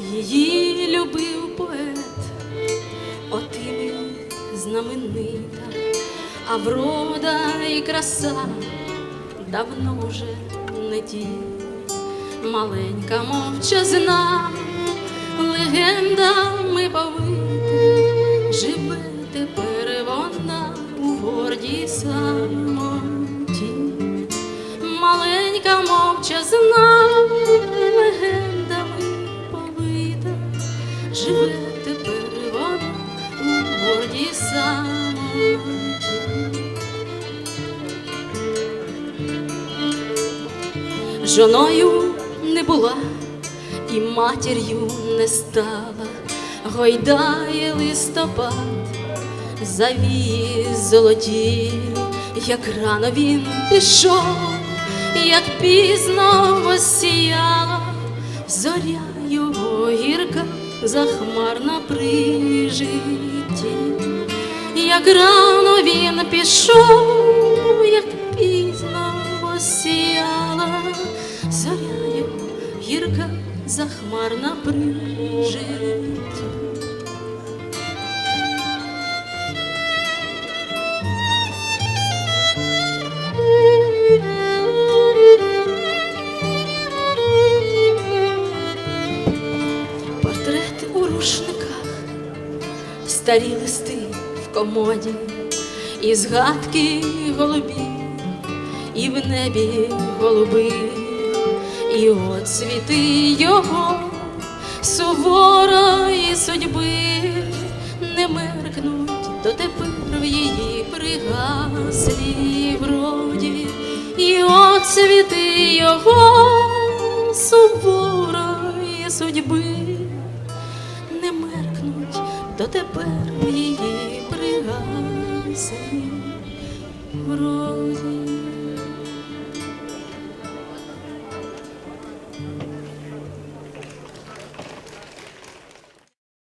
її любив поет, отими знаменита, а врода і краса давно вже не ті. Маленька мовчазна, легендами повита, живе тепер вона у гордій самоті. Маленька мовчазна, тепер вона у гордій самоті. Жоною не була і матір'ю не стала, гойдає листопад, завії золоті, як рано він пішов, як пізно восіяла, зоря його гірка захмарна при житті, як рано він пішов, як пізно осіяла, зоряю гірка захмарна при житті. Рушниках, старі листи в комоді, і згадки голубі, і в небі голуби, і от цвіти його суворої судьби не меркнуть. Дотепер в її пригаслій вроді, і от цвіти його суворої судьби дотепер в її